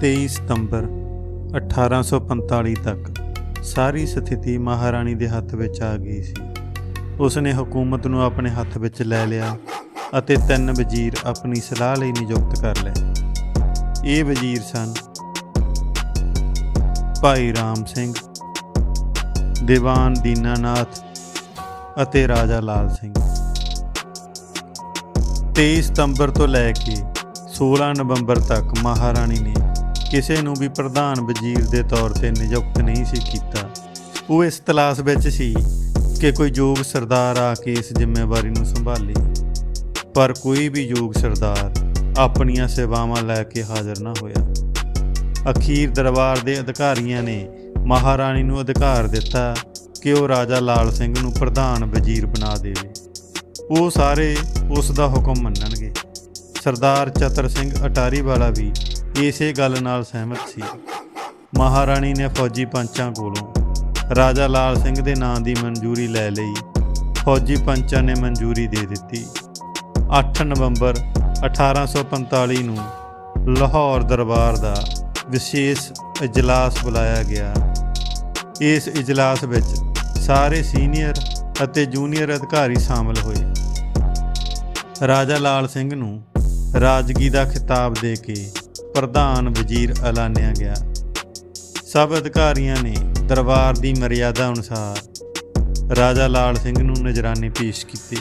23 ਸਤੰਬਰ 1845 ਤੱਕ ਸਾਰੀ ਸਥਿਤੀ ਮਹਾਰਾਣੀ ਦੇ ਹੱਥ ਵਿੱਚ ਆ ਗਈ ਸੀ। ਉਸ ਨੇ ਹਕੂਮਤ ਨੂੰ ਆਪਣੇ ਹੱਥ ਵਿੱਚ ਲੈ ਲਿਆ ਅਤੇ ਤਿੰਨ ਵਜ਼ੀਰ ਆਪਣੀ ਸਲਾਹ ਲਈ ਨਿਯੁਕਤ ਕਰ ਲਏ। ਇਹ ਵਜ਼ੀਰ ਸਨ ਭਾਈ ਰਾਮ ਸਿੰਘ, ਦੀਵਾਨ ਦੀਨਾਨਾਥ ਅਤੇ ਰਾਜਾ ਲਾਲ ਸਿੰਘ। 23 ਸਤੰਬਰ ਤੋਂ ਲੈ ਕੇ 16 ਨਵੰਬਰ ਤੱਕ ਮਹਾਰਾਣੀ ਨੇ ਕਿਸੇ ਨੂੰ ਵੀ ਪ੍ਰਧਾਨ ਵਜ਼ੀਰ ਦੇ ਤੌਰ ਤੇ ਨਿਯੁਕਤ ਨਹੀਂ ਸੀ ਕੀਤਾ। ਉਹ ਇਸ ਤਲਾਸ਼ ਵਿੱਚ ਸੀ ਕਿ ਕੋਈ ਯੋਗ ਸਰਦਾਰ ਆ ਕੇ ਇਸ ਜ਼ਿੰਮੇਵਾਰੀ ਨੂੰ ਸੰਭਾਲੇ। ਪਰ ਕੋਈ ਵੀ ਯੋਗ ਸਰਦਾਰ ਆਪਣੀਆਂ ਸੇਵਾਵਾਂ ਲੈ ਕੇ ਹਾਜ਼ਰ ਨਾ ਹੋਇਆ। ਅਖੀਰ ਦਰਬਾਰ ਦੇ ਅਧਿਕਾਰੀਆਂ ਨੇ ਮਹਾਰਾਣੀ ਨੂੰ ਅਧਿਕਾਰ ਦਿੱਤਾ ਕਿ ਉਹ ਰਾਜਾ ਲਾਲ ਸਿੰਘ ਨੂੰ ਪ੍ਰਧਾਨ ਵਜ਼ੀਰ ਬਣਾ ਦੇਵੇ। ਉਹ ਸਾਰੇ ਉਸ ਦਾ ਹੁਕਮ ਮੰਨਣਗੇ। ਸਰਦਾਰ ਚਤਰ ਸਿੰਘ ਅਟਾਰੀ ਵਾਲਾ ਵੀ ਇਸੇ ਗੱਲ ਨਾਲ ਸਹਿਮਤ ਸੀ। ਮਹਾਰਾਣੀ ਨੇ ਫੌਜੀ ਪੰਚਾਂ ਕੋਲੋਂ ਰਾਜਾ ਲਾਲ ਸਿੰਘ ਦੇ ਨਾਂ ਦੀ ਮਨਜ਼ੂਰੀ ਲੈ ਲਈ। ਫੌਜੀ ਪੰਚਾਂ ਨੇ ਮਨਜ਼ੂਰੀ ਦੇ ਦਿੱਤੀ। 8 ਨਵੰਬਰ 1845 ਨੂੰ ਲਾਹੌਰ ਦਰਬਾਰ ਦਾ ਵਿਸ਼ੇਸ਼ ਇਜਲਾਸ ਬੁਲਾਇਆ ਗਿਆ। ਇਸ ਇਜਲਾਸ ਵਿੱਚ ਸਾਰੇ ਸੀਨੀਅਰ ਅਤੇ ਜੂਨੀਅਰ ਅਧਿਕਾਰੀ ਸ਼ਾਮਲ ਹੋਏ। ਰਾਜਾ ਲਾਲ ਸਿੰਘ ਨੂੰ ਰਾਜਗੀ ਦਾ ਖਿਤਾਬ ਦੇ ਕੇ ਪ੍ਰਧਾਨ ਵਜ਼ੀਰ ਐਲਾਨਿਆ ਗਿਆ। ਸਭ ਅਧਿਕਾਰੀਆਂ ਨੇ ਦਰਬਾਰ ਦੀ ਮਰਿਆਦਾ ਅਨੁਸਾਰ ਰਾਜਾ ਲਾਲ ਸਿੰਘ ਨੂੰ ਨਜ਼ਰਾਨੇ ਪੇਸ਼ ਕੀਤੇ।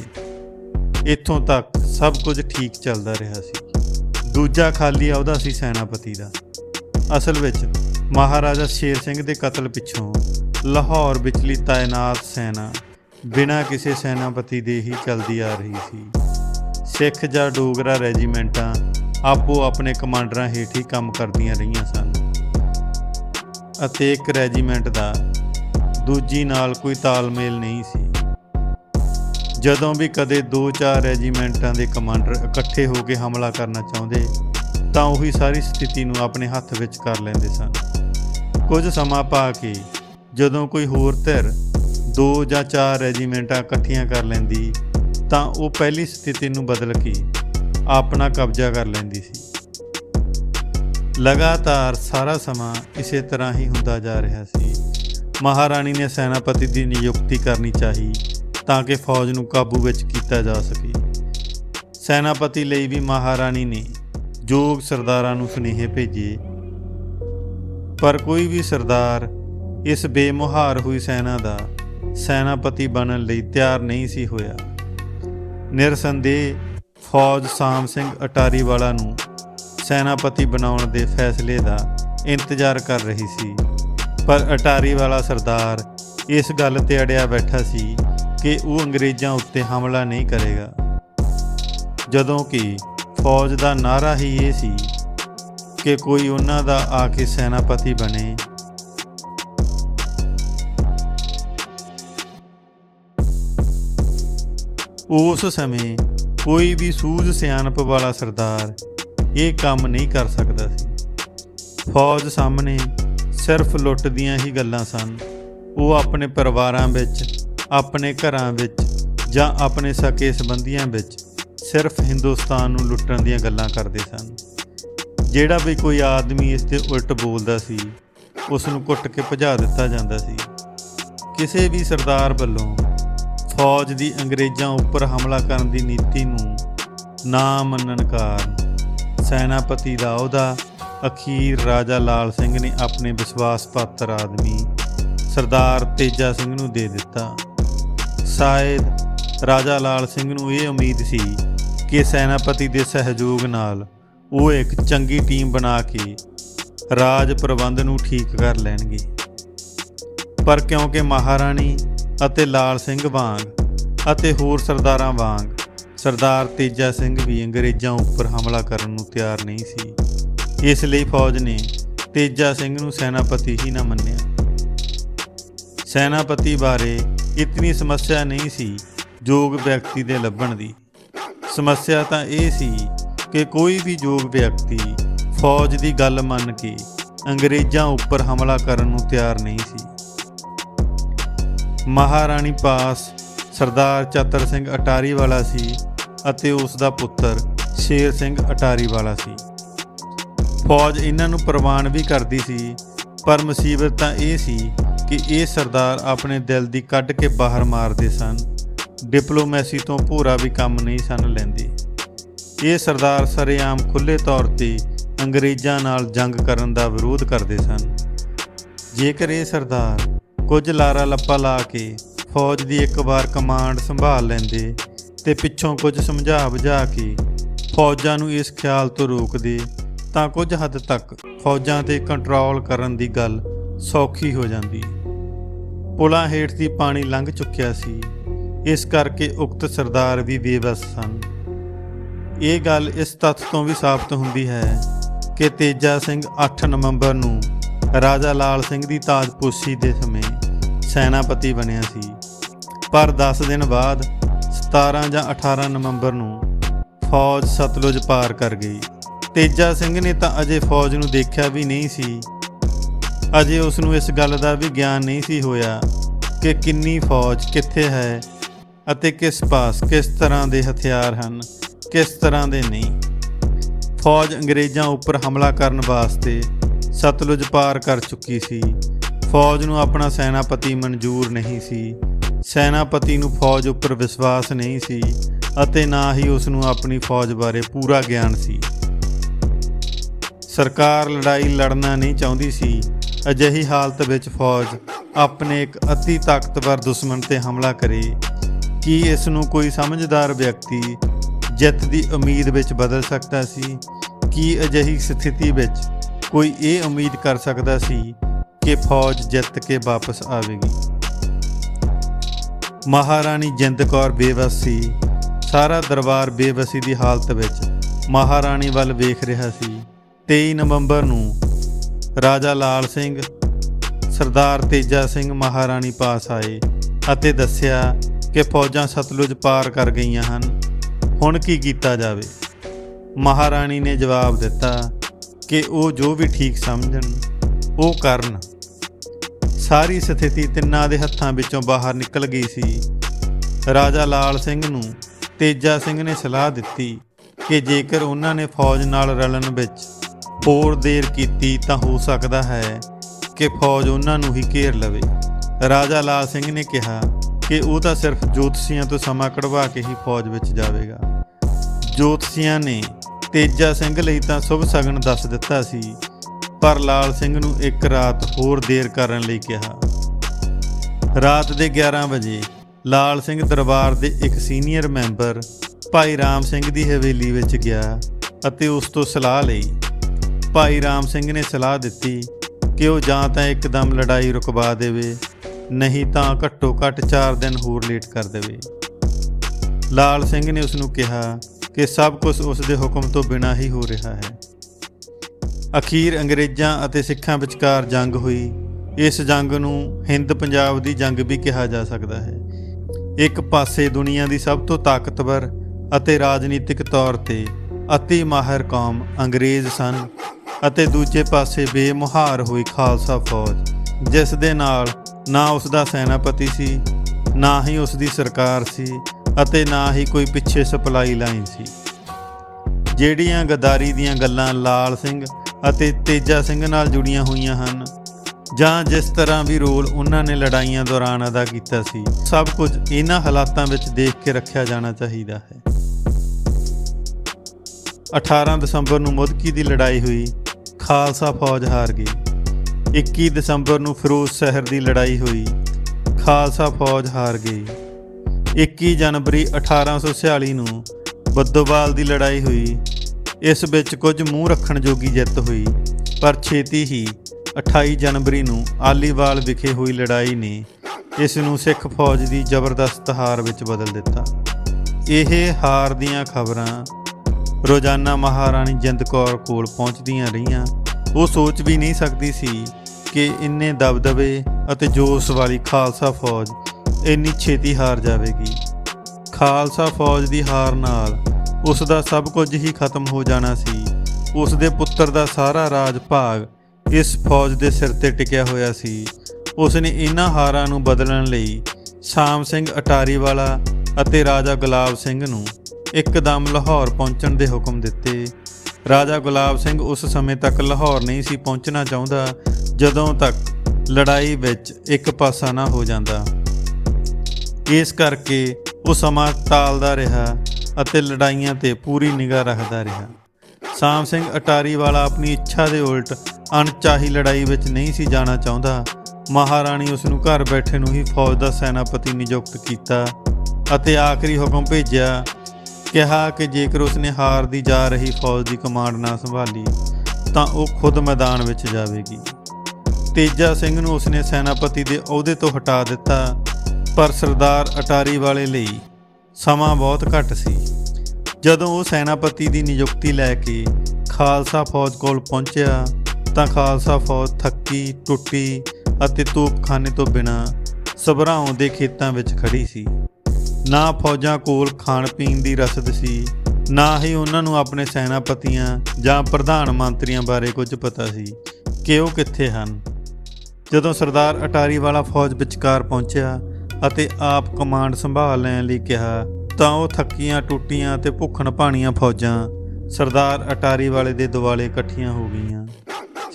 ਇੱਥੋਂ ਤੱਕ ਸਭ ਕੁਝ ਠੀਕ ਚੱਲਦਾ ਰਿਹਾ ਸੀ। ਦੂਜਾ ਖਾਲੀ ਅਹੁਦਾ ਸੀ ਸੈਨਾਪਤੀ ਦਾ। ਅਸਲ ਵਿੱਚ ਮਹਾਰਾਜਾ ਸ਼ੇਰ ਸਿੰਘ ਦੇ ਕਤਲ ਪਿੱਛੋਂ ਲਾਹੌਰ ਵਿਚਲੀ ਤਾਇਨਾਤ ਸੈਨਾ ਬਿਨਾਂ ਕਿਸੇ ਸੈਨਾਪਤੀ ਦੇ ਹੀ ਚੱਲਦੀ ਆ ਰਹੀ ਸੀ। ਸਿੱਖ ਜਾਂ ਡੋਗਰਾ ਰੈਜੀਮੈਂਟਾਂ ਆਪੋ ਆਪਣੇ ਕਮਾਂਡਰਾਂ ਹੇਠ ਹੀ ਕੰਮ ਕਰਦੀਆਂ ਰਹੀਆਂ ਸਨ। ਅਤੇ ਇੱਕ ਰੈਜੀਮੈਂਟ ਦਾ ਦੂਜੀ ਨਾਲ ਕੋਈ ਤਾਲਮੇਲ ਨਹੀਂ ਸੀ। ਜਦੋਂ ਵੀ ਕਦੇ 2-4 ਰੈਜੀਮੈਂਟਾਂ ਦੇ ਕਮਾਂਡਰ ਇਕੱਠੇ ਹੋ ਕੇ ਹਮਲਾ ਕਰਨਾ ਚਾਹੁੰਦੇ, ਤਾਂ ਉਹੀ ਸਾਰੀ ਸਥਿਤੀ ਨੂੰ ਆਪਣੇ ਹੱਥ ਵਿੱਚ ਕਰ ਲੈਂਦੇ ਸਨ। ਕੁਝ ਸਮਾਂ ਪਾ ਕੇ ਜਦੋਂ ਕੋਈ ਹੋਰ ਧਿਰ 2 ਜਾਂ 4 ਰੈਜੀਮੈਂਟਾਂ ਇਕੱਠੀਆਂ ਕਰ ਲੈਂਦੀ, ਤਾਂ ਉਹ ਪਹਿਲੀ ਸਥਿਤੀ ਨੂੰ ਬਦਲ ਕੇ ਆਪਣਾ ਕਬਜ਼ਾ ਕਰ ਲੈਂਦੀ ਸੀ। ਲਗਾਤਾਰ ਸਾਰਾ ਸਮਾਂ ਇਸੇ ਤਰ੍ਹਾਂ ਹੀ ਹੁੰਦਾ ਜਾ ਰਿਹਾ ਸੀ। ਮਹਾਰਾਣੀ ਨੇ ਸੈਨਾਪਤੀ ਦੀ ਨਿਯੁਕਤੀ ਕਰਨੀ ਚਾਹੀ ਤਾਂ ਕਿ ਫੌਜ ਨੂੰ ਕਾਬੂ ਵਿੱਚ ਕੀਤਾ ਜਾ ਸਕੇ। ਸੈਨਾਪਤੀ ਲਈ ਵੀ ਮਹਾਰਾਣੀ ਨੇ ਜੋਗ ਸਰਦਾਰਾਂ ਨੂੰ ਸੁਨੇਹੇ ਭੇਜੇ। ਪਰ ਕੋਈ ਵੀ ਸਰਦਾਰ ਇਸ ਬੇਮੁਹਾਰ ਹੋਈ ਸੈਨਾ ਦਾ ਸੈਨਾਪਤੀ ਬਣਨ ਲਈ ਤਿਆਰ ਨਹੀਂ ਸੀ ਹੋਇਆ। ਨਿਰਸੰਦੇਹ ਫੌਜ ਸਾਮ ਸਿੰਘ ਅਟਾਰੀ ਵਾਲਾ ਨੂੰ ਸੈਨਾਪਤੀ ਬਣਾਉਣ ਦੇ ਫੈਸਲੇ ਦਾ ਇੰਤਜ਼ਾਰ ਕਰ ਰਹੀ ਸੀ। ਪਰ ਅਟਾਰੀ ਵਾਲਾ ਸਰਦਾਰ ਇਸ ਗੱਲ ਤੇ ਅੜਿਆ ਬੈਠਾ ਸੀ ਕਿ ਉਹ ਅੰਗਰੇਜ਼ਾਂ ਉੱਤੇ ਹਮਲਾ ਨਹੀਂ ਕਰੇਗਾ। ਜਦੋਂ ਕਿ ਫੌਜ ਦਾ ਨਾਰਾ ਹੀ ਇਹ ਸੀ ਕਿ ਕੋਈ ਉਹਨਾਂ ਦਾ ਆ ਕੇ ਸੈਨਾਪਤੀ ਬਣੇ। ਉਸ ਸਮੇਂ ਕੋਈ ਵੀ ਸੂਝ ਸਿਆਣਪ ਵਾਲਾ ਸਰਦਾਰ ਇਹ ਕੰਮ ਨਹੀਂ ਕਰ ਸਕਦਾ ਸੀ। ਫੌਜ ਸਾਹਮਣੇ ਸਿਰਫ ਲੁੱਟ ਦੀਆਂ ਹੀ ਗੱਲਾਂ ਸਨ। ਉਹ ਆਪਣੇ ਪਰਿਵਾਰਾਂ ਵਿੱਚ, ਆਪਣੇ ਘਰਾਂ ਵਿੱਚ ਜਾਂ ਆਪਣੇ ਸਕੇ ਸੰਬੰਧੀਆਂ ਵਿੱਚ ਸਿਰਫ ਹਿੰਦੁਸਤਾਨ ਨੂੰ ਲੁੱਟਣ ਦੀਆਂ ਗੱਲਾਂ ਕਰਦੇ ਸਨ। ਜਿਹੜਾ ਵੀ ਕੋਈ ਆਦਮੀ ਇਸ 'ਤੇ ਉਲਟ ਬੋਲਦਾ ਸੀ, ਉਸ ਨੂੰ ਕੁੱਟ ਕੇ ਭਜਾ ਦਿੱਤਾ ਜਾਂਦਾ ਸੀ। ਕਿਸੇ ਵੀ ਸਰਦਾਰ ਵੱਲੋਂ ਫੌਜ ਦੀ ਅੰਗਰੇਜ਼ਾਂ ਉੱਪਰ ਹਮਲਾ ਕਰਨ ਦੀ ਨੀਤੀ ਨੂੰ ਨਾ ਮੰਨਣ ਕਾਰਨ ਸੈਨਾਪਤੀ ਦਾ ਅਹੁਦਾ ਅਖੀਰ ਰਾਜਾ ਲਾਲ ਸਿੰਘ ਨੇ ਆਪਣੇ ਵਿਸ਼ਵਾਸ ਪਾਤਰ ਆਦਮੀ ਸਰਦਾਰ ਤੇਜਾ ਸਿੰਘ ਨੂੰ ਦੇ ਦਿੱਤਾ। ਸ਼ਾਇਦ ਰਾਜਾ ਲਾਲ ਸਿੰਘ ਨੂੰ ਇਹ ਉਮੀਦ ਸੀ ਕਿ ਸੈਨਾਪਤੀ ਦੇ ਸਹਿਯੋਗ ਨਾਲ ਉਹ ਇੱਕ ਚੰਗੀ ਟੀਮ ਬਣਾ ਕੇ ਰਾਜ ਪ੍ਰਬੰਧ ਨੂੰ ਠੀਕ ਕਰ ਲੈਣਗੇ। ਪਰ ਕਿਉਂਕਿ ਮਹਾਰਾਣੀ ਅਤੇ ਲਾਲ ਸਿੰਘ ਵਾਂਗ ਅਤੇ ਹੋਰ ਸਰਦਾਰਾਂ ਵਾਂਗ। ਸਰਦਾਰ ਤੇਜਾ ਸਿੰਘ ਵੀ ਅੰਗਰੇਜ਼ਾਂ ਉੱਪਰ ਹਮਲਾ ਕਰਨ ਨੂੰ ਤਿਆਰ ਨਹੀਂ ਸੀ। ਇਸ ਲਈ ਫੌਜ ਨੇ ਤੇਜਾ ਸਿੰਘ ਨੂੰ ਸੈਨਾਪਤੀ ਹੀ ਨਾ ਮੰਨਿਆ। ਸੈਨਾਪਤੀ ਬਾਰੇ ਇਤਨੀ ਸਮੱਸਿਆ ਨਹੀਂ ਸੀ ਯੋਗ ਵਿਅਕਤੀ ਦੇ ਲੱਭਣ ਦੀ। ਸਮੱਸਿਆ ਤਾਂ ਇਹ ਸੀ ਕਿ ਕੋਈ ਵੀ ਯੋਗ ਵਿਅਕਤੀ ਫੌਜ ਦੀ ਗੱਲ ਮੰਨ ਕੇ ਅੰਗਰੇਜ਼ਾਂ ਉੱਪਰ ਹਮਲਾ ਕਰਨ ਨੂੰ ਤਿਆਰ ਨਹੀਂ ਸੀ। ਮਹਾਰਾਣੀ ਪਾਸ ਸਰਦਾਰ ਚਤਰ ਸਿੰਘ ਅਟਾਰੀ ਵਾਲਾ ਸੀ ਅਤੇ ਉਸ ਦਾ ਪੁੱਤਰ ਸ਼ੇਰ ਸਿੰਘ ਅਟਾਰੀ ਵਾਲਾ ਸੀ। ਫੌਜ ਇਹਨਾਂ ਨੂੰ ਪ੍ਰਵਾਨ ਵੀ ਕਰਦੀ ਸੀ, ਪਰ ਮੁਸੀਬਤ ਤਾਂ ਇਹ ਸੀ ਕਿ ਇਹ ਸਰਦਾਰ ਆਪਣੇ ਦਿਲ ਦੀ ਕੱਢ ਕੇ ਬਾਹਰ ਮਾਰਦੇ ਸਨ। ਡਿਪਲੋਮੈਸੀ ਤੋਂ ਭੂਰਾ ਵੀ ਕੰਮ ਨਹੀਂ ਸਨ ਲੈਂਦੇ। ਇਹ ਸਰਦਾਰ ਸਰੇਆਮ ਖੁੱਲੇ ਤੌਰ ਤੇ ਅੰਗਰੇਜ਼ਾਂ ਨਾਲ ਜੰਗ ਕਰਨ ਦਾ ਵਿਰੋਧ ਕਰਦੇ ਸਨ। ਜੇਕਰ ਇਹ ਸਰਦਾਰ ਕੁਝ ਲਾਰਾ ਲੱਪਾ ਲਾ ਕੇ ਫੌਜ ਦੀ ਇੱਕ ਵਾਰ ਕਮਾਂਡ ਸੰਭਾਲ ਲੈਂਦੇ ਤੇ ਪਿੱਛੋਂ ਕੁਝ ਸਮਝਾ ਬੁਝਾ ਕੇ ਫੌਜਾਂ ਨੂੰ ਇਸ ਖਿਆਲ ਤੋਂ ਰੋਕਦੇ ਤਾਂ ਕੁਝ ਹੱਦ ਤੱਕ ਫੌਜਾਂ ਤੇ ਕੰਟਰੋਲ ਕਰਨ ਦੀ ਗੱਲ ਸੌਖੀ ਹੋ ਜਾਂਦੀ। ਪੁਲਾਂ ਹੇਠ ਦੀ ਪਾਣੀ ਲੰਘ ਚੁੱਕਿਆ ਸੀ। ਇਸ ਕਰਕੇ ਉਕਤ ਸਰਦਾਰ ਵੀ ਬੇਬਸ ਸਨ। ਇਹ ਗੱਲ ਇਸ ਤੱਥ ਤੋਂ ਵੀ ਸਾਬਤ ਹੁੰਦੀ ਹੈ ਕਿ ਤੇਜਾ ਸਿੰਘ 8 ਨਵੰਬਰ ਨੂੰ ਰਾਜਾ ਲਾਲ ਸਿੰਘ ਦੀ ਤਾਜਪੋਸ਼ੀ ਦੇ ਸਮੇਂ ਸੈਨਾਪਤੀ ਬਣਿਆ ਸੀ। ਪਰ 10 ਦਿਨ ਬਾਅਦ 17 ਜਾਂ 18 ਨਵੰਬਰ ਨੂੰ ਫੌਜ ਸਤਲੁਜ ਪਾਰ ਕਰ ਗਈ। ਤੇਜਾ ਸਿੰਘ ਨੇ ਤਾਂ ਅਜੇ ਫੌਜ ਨੂੰ ਦੇਖਿਆ ਵੀ ਨਹੀਂ ਸੀ। ਅਜੇ ਉਸ ਨੂੰ ਇਸ ਗੱਲ ਦਾ ਵੀ ਗਿਆਨ ਨਹੀਂ ਸੀ ਹੋਇਆ ਕਿ ਕਿੰਨੀ ਫੌਜ ਕਿੱਥੇ ਹੈ ਅਤੇ ਕਿਸ ਪਾਸ ਕਿਸ ਤਰ੍ਹਾਂ ਦੇ ਹਥਿਆਰ ਹਨ, ਕਿਸ ਤਰ੍ਹਾਂ ਦੇ ਨਹੀਂ। ਫੌਜ ਅੰਗਰੇਜ਼ਾਂ ਉੱਪਰ ਹਮਲਾ ਕਰਨ ਵਾਸਤੇ ਸਤਲੁਜ ਪਾਰ ਕਰ ਚੁੱਕੀ ਸੀ। ਫੌਜ ਨੂੰ ਆਪਣਾ ਸੈਨਾਪਤੀ ਮਨਜ਼ੂਰ ਨਹੀਂ ਸੀ। ਸੈਨਾਪਤੀ ਨੂੰ ਫੌਜ ਉੱਪਰ ਵਿਸ਼ਵਾਸ ਨਹੀਂ ਸੀ ਅਤੇ ਨਾ ਹੀ ਉਸ ਨੂੰ ਆਪਣੀ ਫੌਜ ਬਾਰੇ ਪੂਰਾ ਗਿਆਨ ਸੀ। ਸਰਕਾਰ ਲੜਾਈ ਲੜਨਾ ਨਹੀਂ ਚਾਹੁੰਦੀ ਸੀ। ਅਜਿਹੀ ਹਾਲਤ ਵਿੱਚ ਫੌਜ ਆਪਣੇ ਇੱਕ ਅਤੀ ਤਾਕਤਵਰ ਦੁਸ਼ਮਣ ਤੇ ਹਮਲਾ ਕਰੇ। ਕੀ ਇਸ ਨੂੰ ਕੋਈ ਸਮਝਦਾਰ ਵਿਅਕਤੀ ਜਿੱਤ ਦੀ ਉਮੀਦ ਵਿੱਚ ਬਦਲ ਸਕਦਾ ਸੀ? ਕੀ ਅਜਿਹੀ ਸਥਿਤੀ ਵਿੱਚ ਕੋਈ ਇਹ ਉਮੀਦ ਕਰ ਸਕਦਾ ਸੀ ਕਿ ਫੌਜ ਜਿੱਤ ਕੇ ਵਾਪਸ ਆਵੇਗੀ। ਮਹਾਰਾਣੀ ਜਿੰਦ ਕੌਰ ਬੇਵਸ ਸੀ ਸਾਰਾ ਦਰਬਾਰ ਬੇਵਸੀ ਦੀ ਹਾਲਤ ਵਿੱਚ ਮਹਾਰਾਣੀ ਵੱਲ ਵੇਖ ਰਿਹਾ ਸੀ। 23 ਨਵੰਬਰ ਨੂੰ ਰਾਜਾ ਲਾਲ ਸਿੰਘ, ਸਰਦਾਰ ਤੇਜਾ ਸਿੰਘ ਮਹਾਰਾਣੀ ਪਾਸ ਆਏ ਅਤੇ ਦੱਸਿਆ ਕਿ ਫੌਜਾਂ ਸਤਲੁਜ ਪਾਰ ਕਰ ਗਈਆਂ ਹਨ। ਹੁਣ ਕੀ ਕੀਤਾ ਜਾਵੇ? ਮਹਾਰਾਣੀ ਨੇ ਜਵਾਬ ਦਿੱਤਾ ਕਿ ਉਹ ਜੋ ਵੀ ਠੀਕ ਸਮਝਣ, ਉਹ ਕਰਨ। ਸਾਰੀ ਸਥਿਤੀ ਤਿੰਨਾਂ ਦੇ ਹੱਥਾਂ ਵਿੱਚੋਂ ਬਾਹਰ ਨਿਕਲ ਗਈ ਸੀ। ਰਾਜਾ ਲਾਲ ਸਿੰਘ ਨੂੰ ਤੇਜਾ ਸਿੰਘ ਨੇ ਸਲਾਹ ਦਿੱਤੀ ਕਿ ਜੇਕਰ ਉਹਨਾਂ ਨੇ ਫੌਜ ਨਾਲ ਰਲਣ ਵਿੱਚ ਹੋਰ ਦੇਰ ਕੀਤੀ ਤਾਂ ਹੋ ਸਕਦਾ ਹੈ ਕਿ ਫੌਜ ਉਹਨਾਂ ਨੂੰ ਹੀ ਘੇਰ ਲਵੇ। ਰਾਜਾ ਲਾਲ ਸਿੰਘ ਨੇ ਕਿਹਾ ਕਿ ਉਹ ਤਾਂ ਸਿਰਫ ਜੋਤਸ਼ੀਆਂ ਤੋਂ ਸਮਾਂ ਕਢਵਾ ਕੇ ਹੀ ਫੌਜ ਵਿੱਚ ਜਾਵੇਗਾ। ਜੋਤਸ਼ੀਆਂ ਨੇ ਤੇਜਾ ਸਿੰਘ ਲਈ ਤਾਂ ਸ਼ੁਭ ਸਗਨ ਦੱਸ ਦਿੱਤਾ ਸੀ, ਪਰ ਲਾਲ ਸਿੰਘ ਨੂੰ ਇੱਕ ਰਾਤ ਹੋਰ ਦੇਰ ਕਰਨ ਲਈ ਕਿਹਾ। ਰਾਤ ਦੇ 11 ਵਜੇ ਲਾਲ ਸਿੰਘ ਦਰਬਾਰ ਦੇ ਇੱਕ ਸੀਨੀਅਰ ਮੈਂਬਰ ਭਾਈ ਰਾਮ ਸਿੰਘ ਦੀ ਹਵੇਲੀ ਵਿੱਚ ਗਿਆ ਅਤੇ ਉਸ ਤੋਂ ਸਲਾਹ ਲਈ ਭਾਈ ਰਾਮ ਸਿੰਘ ਨੇ ਸਲਾਹ ਦਿੱਤੀ ਕਿ ਉਹ ਜਾਂ ਤਾਂ ਇੱਕਦਮ ਲੜਾਈ ਰੁਕਵਾ ਦੇਵੇ, ਨਹੀਂ ਤਾਂ ਘੱਟੋ ਘੱਟ 4 ਦਿਨ ਹੋਰ ਲੇਟ ਕਰ ਦੇਵੇ। ਲਾਲ ਸਿੰਘ ਨੇ ਉਸ ਨੂੰ ਕਿਹਾ ਕਿ ਸਭ ਕੁਝ ਉਸ ਦੇ ਹੁਕਮ ਤੋਂ ਬਿਨਾਂ ਹੀ ਹੋ ਰਿਹਾ ਹੈ। ਅਖੀਰ ਅੰਗਰੇਜ਼ਾਂ ਅਤੇ ਸਿੱਖਾਂ ਵਿਚਕਾਰ ਜੰਗ ਹੋਈ। ਇਸ ਜੰਗ ਨੂੰ ਹਿੰਦ ਪੰਜਾਬ ਦੀ ਜੰਗ ਵੀ ਕਿਹਾ ਜਾ ਸਕਦਾ ਹੈ। ਇੱਕ ਪਾਸੇ ਦੁਨੀਆ ਦੀ ਸਭ ਤੋਂ ਤਾਕਤਵਰ ਅਤੇ ਰਾਜਨੀਤਿਕ ਤੌਰ ਤੇ ਅਤੀ ਮਾਹਿਰ ਕੌਮ ਅੰਗਰੇਜ਼ ਸਨ ਅਤੇ ਦੂਜੇ ਪਾਸੇ ਬੇਮੁਹਾਰ ਹੋਈ ਖਾਲਸਾ ਫੌਜ, ਜਿਸ ਦੇ ਨਾਲ ਨਾ ਉਸ ਦਾ ਸੈਨਾਪਤੀ ਸੀ, ਨਾ ਹੀ ਉਸ ਦੀ ਸਰਕਾਰ ਸੀ ਅਤੇ ਨਾ ਹੀ ਕੋਈ ਪਿੱਛੇ ਸਪਲਾਈ ਲਾਈਨ ਸੀ। ਜਿਹੜੀਆਂ ਗਦਾਰੀ ਦੀਆਂ ਗੱਲਾਂ ਲਾਲ ਸਿੰਘ ਅਤੇ ਤੇਜਾ ਸਿੰਘ ਨਾਲ ਜੁੜੀਆਂ ਹੋਈਆਂ ਹਨ, ਜਾਂ ਜਿਸ ਤਰ੍ਹਾਂ ਵੀ ਰੋਲ ਉਹਨਾਂ ਨੇ ਲੜਾਈਆਂ ਦੌਰਾਨ ਅਦਾ ਕੀਤਾ ਸੀ, ਸਭ ਕੁਝ ਇਹਨਾਂ ਹਾਲਾਤਾਂ ਵਿੱਚ ਦੇਖ ਕੇ ਰੱਖਿਆ ਜਾਣਾ ਚਾਹੀਦਾ ਹੈ। 18 ਦਸੰਬਰ ਨੂੰ ਮੁਦਕੀ ਦੀ ਲੜਾਈ ਹੋਈ, ਖਾਲਸਾ ਫੌਜ ਹਾਰ ਗਈ। 21 ਦਸੰਬਰ ਨੂੰ ਫਿਰੋਜ਼ ਸ਼ਹਿਰ ਦੀ ਲੜਾਈ ਹੋਈ, ਖਾਲਸਾ ਫੌਜ ਹਾਰ ਗਈ। 21 ਜਨਵਰੀ 1846 ਨੂੰ ਬੱਦੋਵਾਲ ਦੀ ਲੜਾਈ ਹੋਈ। ਇਸ ਵਿੱਚ ਕੁਝ ਮੂੰਹ ਰੱਖਣ ਜੋਗੀ ਜਿੱਤ ਹੋਈ, ਪਰ ਛੇਤੀ ਹੀ 28 ਜਨਵਰੀ ਨੂੰ ਆਲੀਵਾਲ ਵਿਖੇ ਹੋਈ ਲੜਾਈ ਨੇ ਇਸ ਨੂੰ ਸਿੱਖ ਫੌਜ ਦੀ ਜ਼ਬਰਦਸਤ ਹਾਰ ਵਿੱਚ ਬਦਲ ਦਿੱਤਾ। ਇਹ ਹਾਰ ਦੀਆਂ ਖਬਰਾਂ ਰੋਜ਼ਾਨਾ ਮਹਾਰਾਣੀ ਜਿੰਦ ਕੌਰ ਕੋਲ ਪਹੁੰਚਦੀਆਂ ਰਹੀਆਂ। ਉਹ ਸੋਚ ਵੀ ਨਹੀਂ ਸਕਦੀ ਸੀ ਕਿ ਇੰਨੇ ਦਬਦਬੇ ਅਤੇ ਜੋਸ਼ ਵਾਲੀ ਖਾਲਸਾ ਫੌਜ ਇੰਨੀ ਛੇਤੀ ਹਾਰ ਜਾਵੇਗੀ। ਖਾਲਸਾ ਫੌਜ ਦੀ ਹਾਰ ਨਾਲ ਉਸ ਦਾ ਸਭ ਕੁਝ ਹੀ ਖਤਮ ਹੋ ਜਾਣਾ ਸੀ। ਉਸ ਦੇ ਪੁੱਤਰ ਦਾ ਸਾਰਾ ਰਾਜ ਭਾਗ ਇਸ ਫੌਜ ਦੇ ਸਿਰ ਤੇ ਟਿਕਿਆ ਹੋਇਆ ਸੀ। ਉਸ ਨੇ ਇਹਨਾਂ ਹਾਰਾਂ ਨੂੰ ਬਦਲਣ ਲਈ ਸ਼ਾਮ ਸਿੰਘ ਅਟਾਰੀ ਵਾਲਾ ਅਤੇ ਰਾਜਾ ਗੁਲਾਬ ਸਿੰਘ ਨੂੰ ਇੱਕਦਮ ਲਾਹੌਰ ਪਹੁੰਚਣ ਦੇ ਹੁਕਮ ਦਿੱਤੇ। ਰਾਜਾ ਗੁਲਾਬ ਸਿੰਘ ਉਸ ਸਮੇਂ ਤੱਕ ਲਾਹੌਰ ਨਹੀਂ ਸੀ ਪਹੁੰਚਣਾ ਚਾਹੁੰਦਾ, ਜਦੋਂ ਤੱਕ ਲੜਾਈ ਵਿੱਚ ਇੱਕ ਪਾਸਾ ਨਾ ਹੋ ਜਾਂਦਾ। ਇਸ ਕਰਕੇ ਉਹ ਸਮਾਂ ਟਾਲਦਾ ਰਿਹਾ ਅਤੇ ਲੜਾਈਆਂ ਤੇ ਪੂਰੀ ਨਿਗਾਹ ਰੱਖਦਾ ਰਿਹਾ। ਸਾਮ ਸਿੰਘ ਅਟਾਰੀ ਵਾਲਾ ਆਪਣੀ ਇੱਛਾ ਦੇ ਉਲਟ ਅਣਚਾਹੀ ਲੜਾਈ ਵਿੱਚ ਨਹੀਂ ਸੀ ਜਾਣਾ ਚਾਹੁੰਦਾ। ਮਹਾਰਾਣੀ ਉਸ ਨੂੰ ਘਰ ਬੈਠੇ ਨੂੰ ਹੀ ਫੌਜ ਦਾ ਸੈਨਾਪਤੀ ਨਿਯੁਕਤ ਕੀਤਾ ਅਤੇ ਆਖਰੀ ਹੁਕਮ ਭੇਜਿਆ, ਕਿਹਾ ਕਿ ਜੇਕਰ ਉਸਨੇ ਹਾਰ ਦੀ ਜਾ ਰਹੀ ਫੌਜ ਦੀ ਕਮਾਂਡ ਨਾ ਸੰਭਾਲੀ, ਤਾਂ ਉਹ ਖੁਦ ਮੈਦਾਨ ਵਿੱਚ ਜਾਵੇਗੀ। ਤੇਜਾ ਸਿੰਘ ਨੂੰ ਉਸਨੇ ਸੈਨਾਪਤੀ ਦੇ ਅਹੁਦੇ ਤੋਂ ਹਟਾ ਦਿੱਤਾ ਪਰ ਸਰਦਾਰ ਅਟਾਰੀ ਵਾਲੇ ਲਈ ਸਮਾਂ ਬਹੁਤ ਘੱਟ ਸੀ। ਜਦੋਂ ਉਹ ਸੈਨਾਪਤੀ ਦੀ ਨਿਯੁਕਤੀ ਲੈ ਕੇ ਖਾਲਸਾ ਫੌਜ ਕੋਲ ਪਹੁੰਚਿਆ, ਤਾਂ ਖਾਲਸਾ ਫੌਜ ਥੱਕੀ, ਟੁੱਟੀ ਅਤੇ ਤੋਪਖਾਨੇ ਤੋਂ ਬਿਨਾਂ ਸਭਰਾਉਂ ਦੇ ਖੇਤਾਂ ਵਿੱਚ ਖੜੀ ਸੀ। ਨਾ ਫੌਜਾਂ ਕੋਲ ਖਾਣ ਪੀਣ ਦੀ ਰਸਦ ਸੀ, ਨਾ ਹੀ ਉਹਨਾਂ ਨੂੰ ਆਪਣੇ ਸੈਨਾਪਤੀਆਂ ਜਾਂ ਪ੍ਰਧਾਨ ਮੰਤਰੀਆਂ ਬਾਰੇ ਕੁਝ ਪਤਾ ਸੀ ਕਿ ਉਹ ਕਿੱਥੇ ਹਨ। ਜਦੋਂ ਸਰਦਾਰ ਅਟਾਰੀ ਵਾਲਾ ਫੌਜ ਵਿਚਕਾਰ ਪਹੁੰਚਿਆ ਅਤੇ ਆਪ ਕਮਾਂਡ ਸੰਭਾਲ ਲੈਣ ਲਈ ਕਿਹਾ, ਤਾਂ ਉਹ ਥੱਕੀਆਂ, ਟੁੱਟੀਆਂ ਤੇ ਭੁੱਖਣ ਭਾਣੀਆਂ ਫੌਜਾਂ ਸਰਦਾਰ ਅਟਾਰੀ ਵਾਲੇ ਦੇ ਦੁਆਲੇ ਇਕੱਠੀਆਂ ਹੋ ਗਈਆਂ।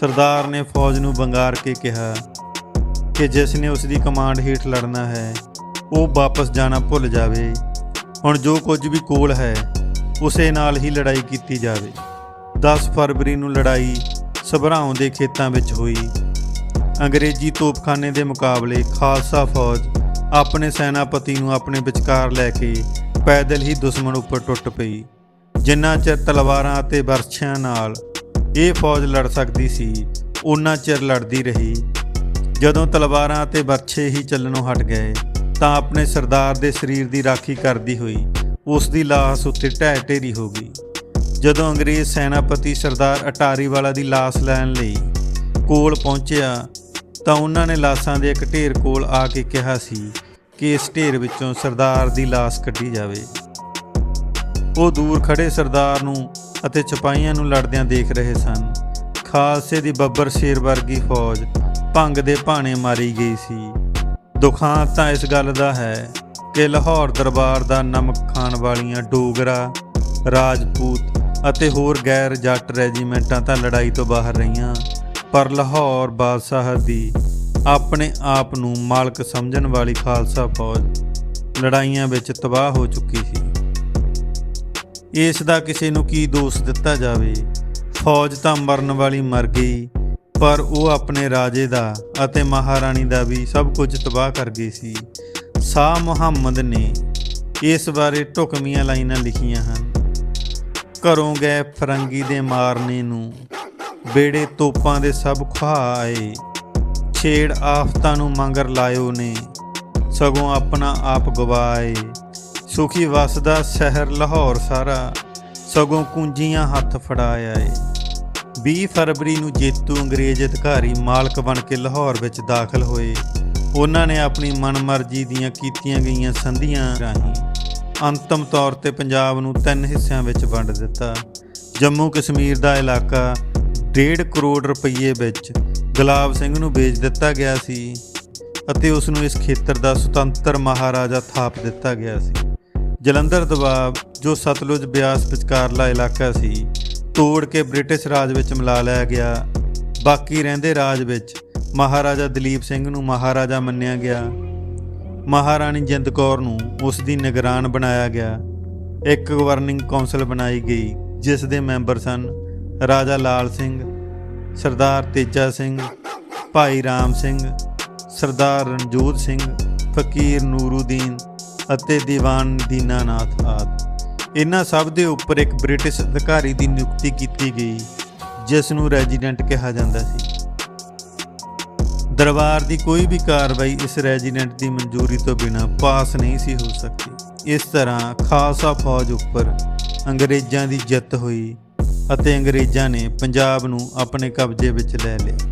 ਸਰਦਾਰ ਨੇ ਫੌਜ ਨੂੰ ਬੰਗਾਰ ਕੇ ਕਿਹਾ ਕਿ ਜਿਸ ਨੇ ਉਸ ਦੀ ਕਮਾਂਡ ਹੇਠ ਲੜਨਾ ਹੈ, ਉਹ ਵਾਪਸ ਜਾਣਾ ਭੁੱਲ ਜਾਵੇ। ਹੁਣ ਜੋ ਕੁਝ ਵੀ ਕੋਲ ਹੈ, ਉਸੇ ਨਾਲ ਹੀ ਲੜਾਈ ਕੀਤੀ ਜਾਵੇ। 10 ਫਰਵਰੀ ਨੂੰ ਲੜਾਈ ਸਭਰਾਉਂ ਦੇ ਖੇਤਾਂ ਵਿੱਚ ਹੋਈ। ਅੰਗਰੇਜ਼ੀ ਤੋਪਖਾਨੇ ਦੇ ਮੁਕਾਬਲੇ ਖਾਲਸਾ ਫੌਜ ਆਪਣੇ ਸੈਨਾਪਤੀ ਨੂੰ ਆਪਣੇ ਵਿਚਕਾਰ ਲੈ ਕੇ ਪੈਦਲ ਹੀ ਦੁਸ਼ਮਣ ਉੱਪਰ ਟੁੱਟ ਪਈ। ਜਿੰਨਾ ਚਿਰ ਤਲਵਾਰਾਂ ਅਤੇ ਵਰਛਿਆਂ ਨਾਲ ਇਹ ਫੌਜ ਲੜ ਸਕਦੀ ਸੀ ਉਨਾ ਚਿਰ ਲੜਦੀ ਰਹੀ। ਜਦੋਂ ਤਲਵਾਰਾਂ ਅਤੇ ਵਰਛੇ ਹੀ ਚੱਲਣੋਂ ਹਟ ਗਏ, ਤਾਂ ਆਪਣੇ ਸਰਦਾਰ ਦੇ ਸਰੀਰ ਦੀ ਰਾਖੀ ਕਰਦੀ ਹੋਈ ਉਸ ਦੀ ਲਾਸ਼ ਉੱਤੇ ਢਹਿ ਢੇਰੀ ਹੋ ਗਈ। ਜਦੋਂ ਅੰਗਰੇਜ਼ ਸੈਨਾਪਤੀ ਸਰਦਾਰ ਅਟਾਰੀ ਵਾਲਾ ਦੀ ਲਾਸ਼ ਲੈਣ ਲਈ ਕੋਲ ਪਹੁੰਚਿਆ ਤਾਂ ਉਹਨਾਂ ਨੇ ਲਾਸ਼ਾਂ ਦੇ ਇੱਕ ਢੇਰ ਕੋਲ ਆ ਕੇ ਕਿਹਾ ਸੀ ਕਿ ਇਸ ਢੇਰ ਵਿੱਚੋਂ ਸਰਦਾਰ ਦੀ ਲਾਸ਼ ਕੱਢੀ ਜਾਵੇ। ਉਹ ਦੂਰ ਖੜੇ ਸਰਦਾਰ ਨੂੰ ਅਤੇ ਸਿਪਾਹੀਆਂ ਨੂੰ ਲੜਦਿਆਂ ਦੇਖ ਰਹੇ ਸਨ। ਖਾਲਸੇ ਦੀ ਬੱਬਰ ਸ਼ੇਰ ਵਰਗੀ ਫੌਜ ਭੰਗ ਦੇ ਭਾਣੇ ਮਾਰੀ ਗਈ ਸੀ। ਦੁਖਾਂਤ ਤਾਂ ਇਸ ਗੱਲ ਦਾ ਹੈ ਕਿ ਲਾਹੌਰ ਦਰਬਾਰ ਦਾ ਨਮਕ ਖਾਣ ਵਾਲੀਆਂ ਡੋਗਰਾ, ਰਾਜਪੂਤ ਅਤੇ ਹੋਰ ਗੈਰ ਜੱਟ ਰੈਜੀਮੈਂਟਾਂ ਤਾਂ ਲੜਾਈ ਤੋਂ ਬਾਹਰ ਰਹੀਆਂ। ਪਰ ਲਾਹੌਰ ਬਾਦਸ਼ਾਹ ਦੀ ਆਪਣੇ ਆਪ ਨੂੰ ਮਾਲਕ ਸਮਝਣ ਵਾਲੀ ਖਾਲਸਾ ਫੌਜ ਲੜਾਈਆਂ ਵਿੱਚ ਤਬਾਹ ਹੋ ਚੁੱਕੀ ਸੀ। ਇਸ ਦਾ ਕਿਸੇ ਨੂੰ ਕੀ ਦੋਸ਼ ਦਿੱਤਾ ਜਾਵੇ? ਫੌਜ ਤਾਂ ਮਰਨ ਵਾਲੀ ਮਰ ਗਈ, ਪਰ ਉਹ ਆਪਣੇ ਰਾਜੇ ਦਾ ਅਤੇ ਮਹਾਰਾਣੀ ਦਾ ਵੀ ਸਭ ਕੁਝ ਤਬਾਹ ਕਰ ਗਈ ਸੀ। ਸ਼ਾਹ ਮੁਹੰਮਦ ਨੇ ਇਸ ਬਾਰੇ ਢੁਕਵੀਆਂ ਲਾਈਨਾਂ ਲਿਖੀਆਂ ਹਨ। ਘਰੋਂ ਗਏ ਫਰੰਗੀ ਦੇ ਮਾਰਨੇ ਨੂੰ ਬੇੜੇ ਤੋਪਾਂ ਦੇ ਸਭ ਖੁਹਾ ਆਏ। ਛੇੜ ਆਫਤਾਂ ਨੂੰ ਮੰਗਰ ਲਾਇਓ ਨੇ, ਸਗੋਂ ਆਪਣਾ ਆਪ ਗਵਾਏ। ਸੁਖੀ ਵਸਦਾ ਸ਼ਹਿਰ ਲਾਹੌਰ ਸਾਰਾ, ਸਗੋਂ ਕੁੰਜੀਆਂ ਹੱਥ ਫੜਾਇਆ ਏ 20 ਫਰਵਰੀ ਨੂੰ ਜੇਤੂ ਅੰਗਰੇਜ਼ ਅਧਿਕਾਰੀ ਮਾਲਕ ਬਣ ਕੇ ਲਾਹੌਰ ਵਿੱਚ ਦਾਖਲ ਹੋਏ। ਉਹਨਾਂ ਨੇ ਆਪਣੀ ਮਨਮਰਜ਼ੀ ਦੀਆਂ ਕੀਤੀਆਂ ਗਈਆਂ ਸੰਧੀਆਂ ਰਾਹੀਂ ਅੰਤਮ ਤੌਰ ਤੇ ਪੰਜਾਬ ਨੂੰ ਤਿੰਨ ਹਿੱਸਿਆਂ ਵਿੱਚ ਵੰਡ ਦਿੱਤਾ। ਜੰਮੂ ਕਸ਼ਮੀਰ ਦਾ ਇਲਾਕਾ 1.5 ਕਰੋੜ ਰੁਪਏ ਵਿੱਚ ਗੁਲਾਬ ਸਿੰਘ ਨੂੰ ਵੇਚ ਦਿੱਤਾ ਗਿਆ ਸੀ ਅਤੇ ਉਸ ਨੂੰ ਇਸ ਖੇਤਰ ਦਾ ਸੁਤੰਤਰ ਮਹਾਰਾਜਾ ਥਾਪ ਦਿੱਤਾ ਗਿਆ ਸੀ। ਜਲੰਧਰ ਦਬਾਬ ਜੋ ਸਤਲੁਜ ਬਿਆਸ ਵਿਚਕਾਰਲਾ ਇਲਾਕਾ ਸੀ, ਤੋੜ ਕੇ ਬ੍ਰਿਟਿਸ਼ ਰਾਜ ਵਿੱਚ ਮਿਲਾ ਲਿਆ ਗਿਆ। ਬਾਕੀ ਰਹਿੰਦੇ ਰਾਜ ਵਿੱਚ ਮਹਾਰਾਜਾ ਦਲੀਪ ਸਿੰਘ ਨੂੰ ਮਹਾਰਾਜਾ ਮੰਨਿਆ ਗਿਆ। ਮਹਾਰਾਣੀ ਜਿੰਦ ਕੌਰ ਨੂੰ ਉਸ ਦੀ ਨਿਗਰਾਨ ਬਣਾਇਆ ਗਿਆ। ਇੱਕ ਗਵਰਨਿੰਗ ਕੌਂਸਲ ਬਣਾਈ ਗਈ, ਜਿਸ ਦੇ ਮੈਂਬਰ ਸਨ ਰਾਜਾ ਲਾਲ ਸਿੰਘ, ਸਰਦਾਰ ਤੇਜਾ ਸਿੰਘ, ਭਾਈ ਰਾਮ ਸਿੰਘ, ਸਰਦਾਰ ਰਣਜੋਤ ਸਿੰਘ, ਫਕੀਰ ਨੂਰੂਦੀਨ ਅਤੇ ਦੀਵਾਨ ਦੀਨਾਨਾਥ ਆਦਿ। ਇਹਨਾਂ ਸਭ ਦੇ ਉੱਪਰ ਇੱਕ ਬ੍ਰਿਟਿਸ਼ ਅਧਿਕਾਰੀ ਦੀ ਨਿਯੁਕਤੀ ਕੀਤੀ ਗਈ, ਜਿਸ ਨੂੰ ਰੈਜ਼ੀਡੈਂਟ ਕਿਹਾ ਜਾਂਦਾ ਸੀ। ਦਰਬਾਰ ਦੀ ਕੋਈ ਵੀ ਕਾਰਵਾਈ ਇਸ ਰੈਜ਼ੀਡੈਂਟ ਦੀ ਮਨਜ਼ੂਰੀ ਤੋਂ ਬਿਨਾਂ ਪਾਸ ਨਹੀਂ ਸੀ ਹੋ ਸਕਦੀ। ਇਸ ਤਰ੍ਹਾਂ ਖਾਲਸਾ ਫੌਜ ਉੱਪਰ ਅੰਗਰੇਜ਼ਾਂ ਦੀ ਜਿੱਤ ਹੋਈ ਅਤੇ ਅੰਗਰੇਜ਼ਾਂ ਨੇ ਪੰਜਾਬ ਨੂੰ ਆਪਣੇ ਕਬਜ਼ੇ ਵਿੱਚ ਲੈ ਲਿਆ